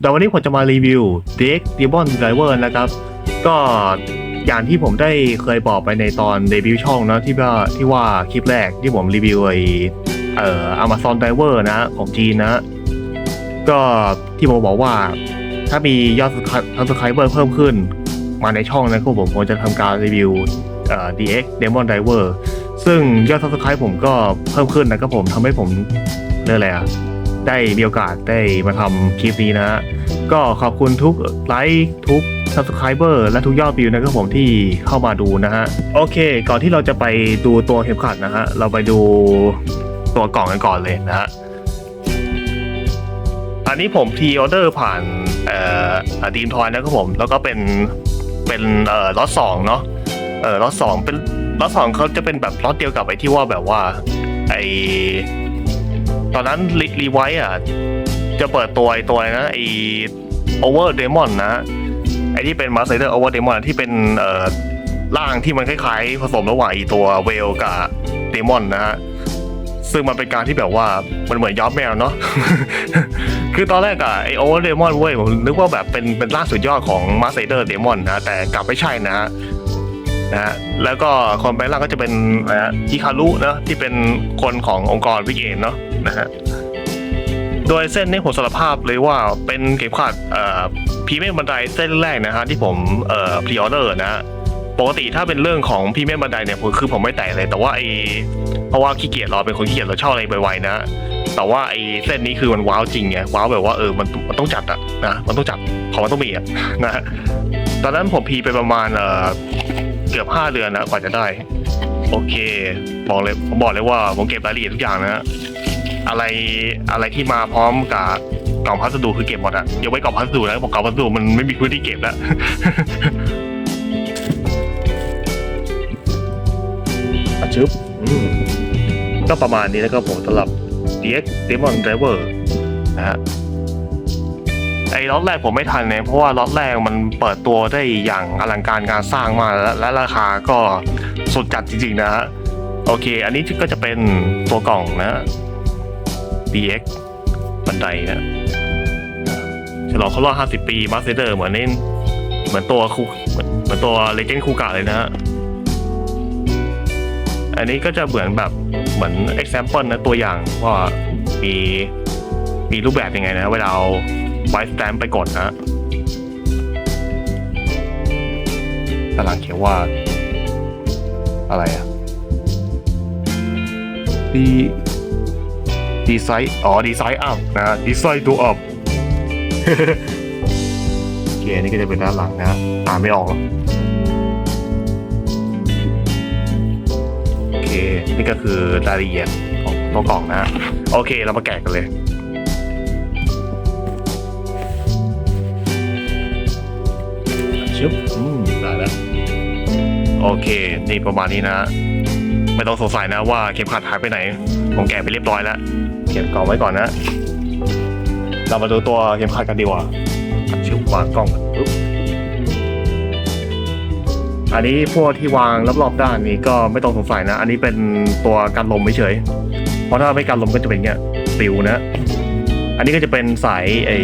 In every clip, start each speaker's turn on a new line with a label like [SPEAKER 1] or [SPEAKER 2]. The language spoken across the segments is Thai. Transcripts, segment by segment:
[SPEAKER 1] แต่วันนี้ผมจะมารีวิว DX Demon Driver นะครับ ก็อย่างที่ผมได้เคยบอกไปในตอนเดบิวต์ช่องนะที่ว่าที่ว่าคลิปแรกที่ผมรีวิวไอเอ่อ Amazon Driver นะของจีนนะ ก็ที่ผมบอกว่าถ้ามียอดทับสไครเบอร์เพิ่มขึ้น มาในช่องนะครับผมผมจะทำการรีวิวเอ่อ DX Demon Driver ซึ่งยอด subscribe ผมก็เพิ่มขึ้นนะครับผมทำให้ผมเรียกอะไรอะ ได้มีโอกาสได้มาทำคลิปนี้นะฮะก็ขอบคุณทุกไลค์ทุก subscriber และทุกยอดวิวนะครับผมที่เข้ามาดูนะฮะ โอเค ก่อนที่เราจะไปดูตัวเข็มขัดนะฮะ เราไปดูตัวกล่องกันก่อนเลยนะฮะ อันนี้ผมพีออเดอร์ผ่านเอ่อดีมทอยนะครับผม แล้วก็เป็นเป็นเอ่อล็อตสองเนาะเออล็อตสองเป็นล็อตสองเขาจะเป็นแบบล็อตเดียวกับไอ้ที่ว่าแบบว่าไอ ตอนนั้นรีรีไวท์อะ จะเปิดตัวไอตัวอะไรนะไอโอเวอร์เดมอนนะไอที่เป็นมาสเตอร์โอเวอร์เดมอนที่เป็นเอ่อร่างที่มันคล้ายๆ ผสมระหว่างไอตัวเวลกับเดมอนนะฮะซึ่งมันเป็นการที่แบบว่ามันเหมือนย้อมแมวเนาะ คือตอนแรกอะไอโอเวอร์เดมอนเว้ยผมนึกว่าแบบเป็นเป็นร่างสุดยอดของมาสเตอร์เดมอนนะแต่กลับไม่ใช่นะฮะนะฮะแล้วก็คนแปลงร่างก็จะเป็นนะฮะฮิคารุนะที่เป็นคนขององค์กรวิกเอนเนาะ นะฮะ โดยเส้นนี้ผมสารภาพเลยว่าเป็นเข็มขัดพรีเมียมบันไดเส้นแรกนะฮะที่ผมเอ่อพรีออเดอร์นะปกติถ้าเป็นเรื่องของพรีเมียมบันไดเนี่ยคือผมไม่แตะเลย แต่ว่าไอเพราะว่าขี้เกียจเราเป็นคนขี้เกียจเราชอบอะไรไวๆนะแต่ว่าไอเส้นนี้คือมันว้าวจริงไงว้าวแบบว่าเออมันมันต้องจัดอะนะมันต้องจัดของมันต้องมีอะนะฮะตอนนั้นผมพีไปประมาณเออเกือบห้าเดือนนะกว่าจะได้ โอเค บอกเลยผมบอกเลยว่าผมเก็บรายละเอียดทุกอย่างนะฮะ อะไรอะไรที่มาพร้อมกับกล่องพัสดุคือเก็บหมดอะยกไว้นกล่องพัสดุนะผมกล่องพัสดุมันไม่มีพื้นที่เก็บแล้ว อะชึบอืมก็ประมาณนี้นะครับผมสำหรับ DX Demon Driver นะฮะไอ้ล็อตแรกผมไม่ทันเนี่ยเพราะว่าล็อตแรกมันเปิดตัวได้อย่างอลังการงานสร้างมากและและราคาก็สุดจัดจริงๆนะฮะโอเค อันนี้ก็จะเป็นตัวกล่องนะ DX บันไดนะฉลองครบรอบ 50 ปีมาสเตอร์เหมือนเล่นเหมือนตัวคูเหมือนเหมือนตัวเลเจนด์คูกะเลยนะฮะ อันนี้ก็จะเหมือนแบบเหมือน example นะตัวอย่างว่ามีมีรูปแบบยังไงนะเวลาเอาไวท์สแตมไปกดนะตารางเขียนว่า อะไรอะดี ดีไซน์อ๋อดีไซน์อัพนะดีไซน์ตัวอัพโอเคอันนี่ก็จะเป็นด้านหลังนะอ่านไม่ออกหรอกโอเค นี่ก็คือรายละเอียดของตัวกล่องนะ โอเคเรามาแกะกันเลยชึบอืมได้แล้ว โอเค นี่ประมาณนี้นะ ไม่ต้องสงสัยนะว่าเข็มขัดหายไปไหน ผมแกะไปเรียบร้อยแล้ว เก็บกล่องไว้ก่อนนะ เรามาดูตัวเข็มขัดกันดีกว่าชิววางกล้องอนปึ๊บอันนี้พวกที่วางรอบๆด้านนี้ก็ไม่ต้องสงสัยนะ อันนี้เป็นตัวกันลมเฉย เพราะถ้าไม่กันลมก็จะเป็นเงี้ยปิวนะ อันนี้ก็จะเป็นสายไอ้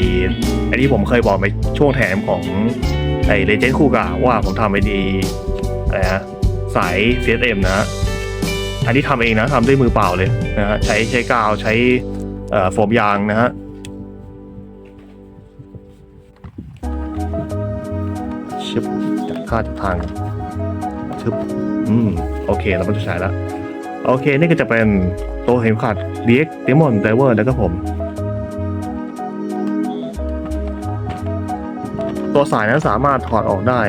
[SPEAKER 1] ไอ้ที่ผมเคยบอกไปช่วงแถมของไอ้เลเจนด์คูกะว่าผมทำไอ้ดีอะไรนะสาย CSM นะ อันนี้ทำเองนะทำด้วยมือเปล่าเลยนะฮะใช้ใช้กาวใช้โฟมยางนะฮะชึบจัดค่าจัดทางชึบอืมโอเคเราไม่ต้องใช้แล้วโอเค นี่ก็จะเป็นตัวเข็มขัด DX Demon Diver แล้วก็ผม ตัวสายนั้นสามารถถอดออกได้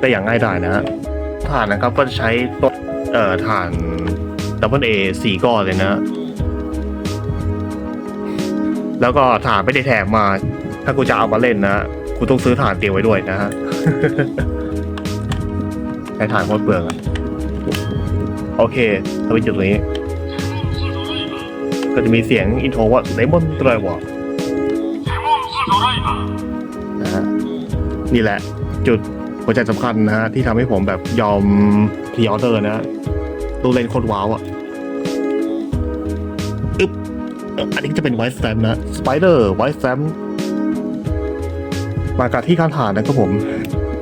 [SPEAKER 1] ได้อย่างง่ายดายนะฮะฐานนะครับก็จะใช้ตัวเอ่อฐาน Double A สี่ก้อนเลยนะ แล้วก็ฐานไม่ได้แถมมา ถ้ากูจะเอามาเล่นนะกูต้องซื้อฐานเตรียมไว้ด้วยนะฮะใช้ฐานโคตรเปลืองอะโอเคถ้าไปจุดนี้ ก็จะมีเสียงอินโทรว่าเลมอนตรวะนะฮะนี่แหละ จุดหัวใจสำคัญนะฮะที่ทำให้ผมแบบยอมพรีออเดอร์นะ ดูเลนคตรว้าวอะอึ๊บอันนี้จะเป็นไวท์แซมนะสไปเดอร์ไวท์แซมมากับที่การฐานนะครับผม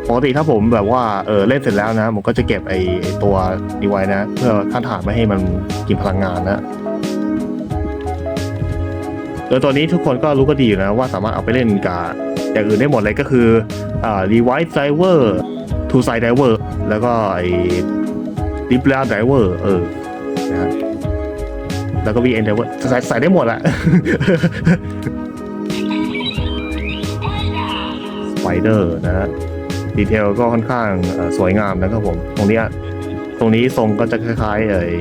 [SPEAKER 1] ปกติถ้าผมแบบว่าเออเล่นเสร็จแล้วนะ ผมก็จะเก็บไอ้ตัวดีไว้นะ เพื่อขั้นฐานไม่ให้มันกินพลังงานนะโดยตัวนี้ทุกคนก็รู้ก็ดีอยู่นะ ว่าสามารถเอาไปเล่นกับอย่างอื่นได้หมดเลยก็คืออ่า Revive Diver Two Side Diver แล้วก็ไอ Deep l a Diver เออนะฮะแล้วก็ VN Diver ใส่ใส่ได้หมดอะสไปเดอร์นะฮะดีเทลก็ค่อนข้างสวยงามนะครับผม ตรงนี้ตรงนี้ทรงก็จะคล้ายๆไอ้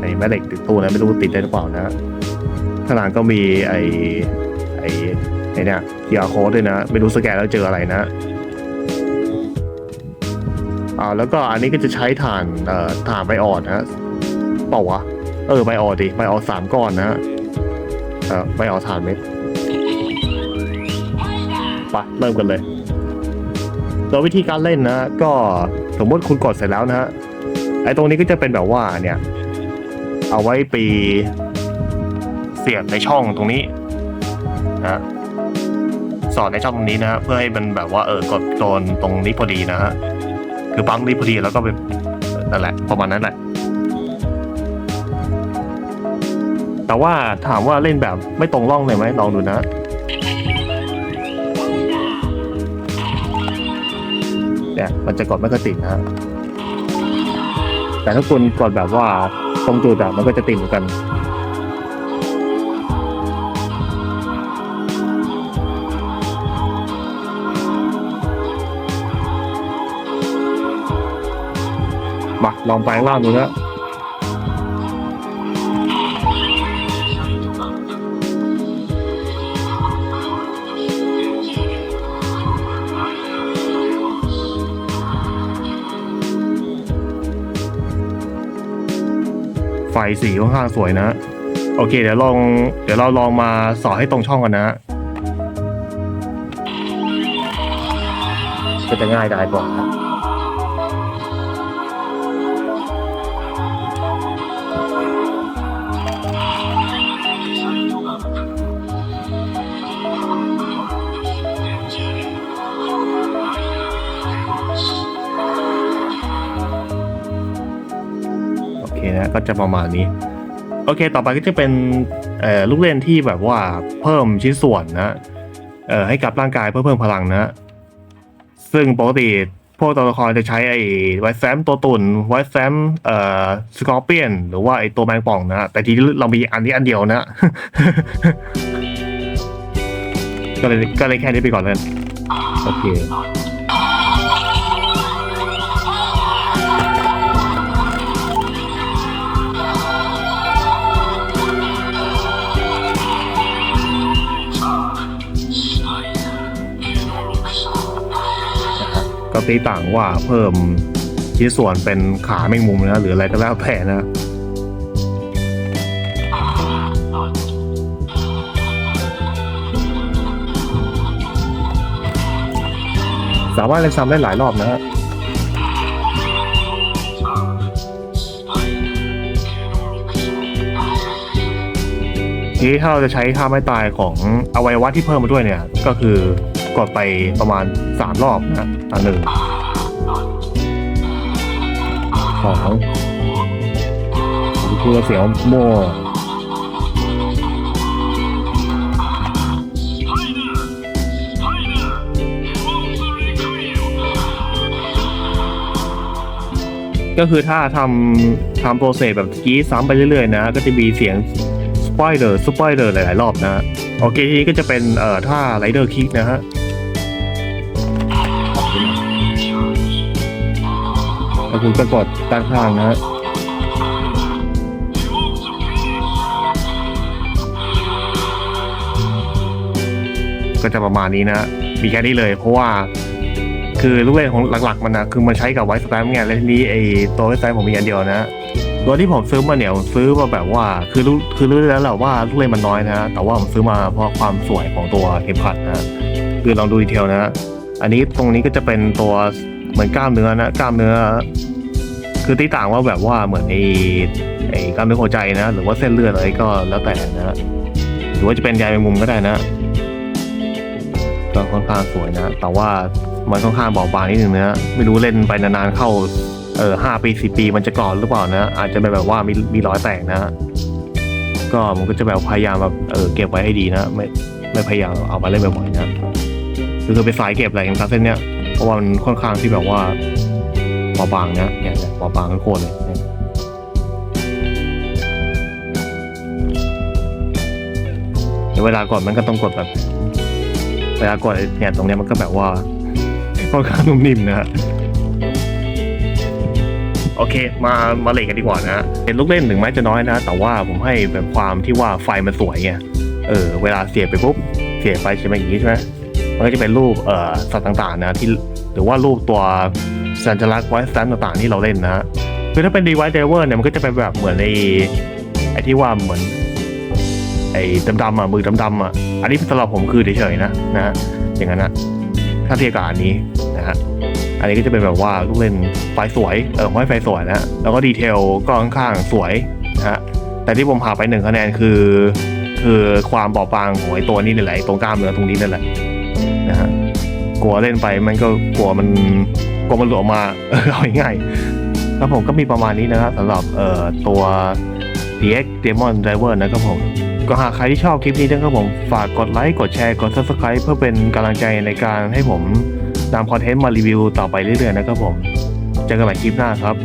[SPEAKER 1] ไอ้แม่เหล็กติดตู้นะไม่รู้ติดได้หรือเปล่านะฮะข้างหลังก็มีไอ้ไอ้ไอ้เนี่ย QR code ด้วยนะ ไม่รู้สแกนแล้วเจออะไรนะ อ่าแล้วก็อันนี้ก็จะใช้ถ่านเอ่อถ่านไบออดนะฮะเปล่าวะเออไบออดดิไบออดสามก้อนนะฮะเออไบออดถ่านเม็ดไปเริ่มกันเลยโดยวิธีการเล่นนะ ก็สมมติคุณกดเสร็จแล้วนะฮะไอ้ตรงนี้ก็จะเป็นแบบว่าเนี่ย เอาไว้ปีเสียบในช่องตรงนี้นะสอดในช่องตรงนี้นะฮะเพื่อให้มันแบบว่าเออกดโดนตรงนี้พอดีนะฮะ คือปั๊มนี้พอดีแล้วก็ไปนั่นแหละประมาณนั้นแหละ แต่ว่าถามว่าเล่นแบบไม่ตรงร่องเลยไหมลองดูนะ เนี่ยมันจะกดไม่กระติดนะฮะแต่ถ้าคุณกดแบบว่าตรงจุดอะมันก็จะติดเหมือนกัน มาลองไปข้างล่างดูนะไฟสีค่อนข้างสวยนะ โอเค เดี๋ยวลอง เดี๋ยวเราลองมาสอให้ตรงช่องกันนะก็จะง่ายได้กว่า เคนะก็จะประมาณนี้ โอเค ต่อไปก็จะเป็นลูกเล่นที่แบบว่าเพิ่มชิ้นส่วนนะให้กับร่างกายเพื่อเพิ่มพลังนะซึ่งปกติพวกตัวละครจะใช้ไอ้ไวท์แซมตัวตุ่นไวท์แซมเอ่อสกอร์เปียนหรือว่าไอ้ตัวแมงป่องนะ แต่ทีนี้เรามีอันนี้อันเดียวนะ ก็เลยก็เลยแค่นี้ไปก่อนเลยโอเค ก็ตีต่างว่าเพิ่มชิ้นส่วนเป็นขาแมงมุมนะหรืออะไรก็แล้วแต่นะสามารถเล่นซ้ำได้หลายรอบนะฮะทีนี้ถ้าเราจะใช้ท่าไม่ตายของอวัยวะที่เพิ่มมาด้วยเนี่ย ก็คือ กดไปประมาณสามรอบนะอะหนึ่งสองคือเสียงโม่ก็คือถ้าทำทำโปรเซสแบบกี้ซ้ำไปเรื่อยๆนะ ก็จะมีเสียงสปอยเดอร์สปอยเดอร์หลายๆรอบนะ โอเคทีนี้ก็จะเป็นเอ่อท่าไรเดอร์คิกนะฮะ แล้วคุณก็กดด้านข้างนะฮะก็จะประมาณนี้นะ มีแค่นี้เลย เพราะว่า คือลูกเล่นของหลักๆมันนะคือมันใช้กับไวท์สแปมไงแล้วทีนี้ไอ้ตัวไวท์สแปมผมมีอันเดียวนะตัวที่ผมซื้อมาเนี่ยซื้อมาแบบว่าคือรู้คือรู้แล้วแหละว่าลูกเล่นมันน้อยนะ แต่ว่าผมซื้อมาเพราะความสวยของตัวเข็มขัดนะคือลองดูดีเทลนะ อันนี้ตรงนี้ก็จะเป็นตัว เหมือนกล้ามเนื้อนะกล้ามเนื้อ คือที่ต่างว่าแบบว่าเหมือนไอ้ไอ้กล้ามเนื้อหัวใจนะ หรือว่าเส้นเลือดอะไรก็แล้วแต่นะหรือว่าจะเป็นใยแมงมุมก็ได้นะก็ค่อนข้างสวยนะ แต่ว่ามันค่อนข้างบอบบางนิดนึงนะไม่รู้เล่นไปนานๆเข้าเออห้าปีสิปีมันจะก่อนหรือเปล่านะ อาจจะเป็นแบบว่ามีมีรอยแตกนะก็มันก็จะแบบพยายามแบบเออเก็บไว้ให้ดีนะ ไม่ไม่พยายามเอามาเล่นบ่อยๆนะคือคือไปสายเก็บอะไรอย่างเส้นเนี้ย เพราะว่ามันค่อนข้างที่แบบว่าบอบางนะเนี่ยเนี่ยบอบางโคตรเลยเนี่ยเดี๋ยวเวลากดมันก็ต้องกดแบบ เวลากดเนี่ยตรงเนี้ยมันก็แบบว่าค่อนข้างนุ่มนิ่มนะฮะโอเค มา มาเล่นกันดีกว่านะฮะเป็นลูกเล่นถึงแม้จะน้อยนะ แต่ว่าผมให้แบบความที่ว่าไฟมันสวยไง เออ เวลาเสียบไปปุ๊บ เสียบไปใช่ไหมอย่างนี้ใช่ไหม มันก็จะเป็นรูปเอ่อสัตว์ต่างๆนะที่หรือว่ารูปตัวสัญลักษณ์ไว้สแตนต่างๆที่เราเล่นนะฮะคือถ้าเป็น device driver เนี่ยมันก็จะเป็นแบบเหมือนในไอ้ที่ว่าเหมือนไอ้ดำๆอะมือดำๆอะอันนี้สำหรับผมคือเฉยๆนะนะฮะอย่างนั้นนะถ้าเทียบกับอันนี้นะฮะอันนี้ก็จะเป็นแบบว่าลูกเล่นไฟสวยเออไฟไฟสวยนะแล้วก็ดีเทลก็ค่อนข้างสวยนะฮะแต่ที่ผมหาไปหนึ่งคะแนนคือ คือความบอบบางของไอ้ตัวนี้นี่แหละตรงกล้ามเนื้อตรงนี้นั่นแหละ นะฮะกลัวเล่นไปมันก็กลัวมันกลัวมันหลวมมาเอาง่ายๆแล้วผมก็มีประมาณนี้นะครับสำหรับเอ่อตัว DX Demon Driver นะครับผมก็หากใครที่ชอบคลิปนี้นะครับผมฝากกดไลค์กดแชร์กด Subscribe เพื่อเป็นกำลังใจในการให้ผมนำคอนเทนต์มารีวิวต่อไปเรื่อยๆนะครับผมเจอกันใหม่คลิปหน้าครับ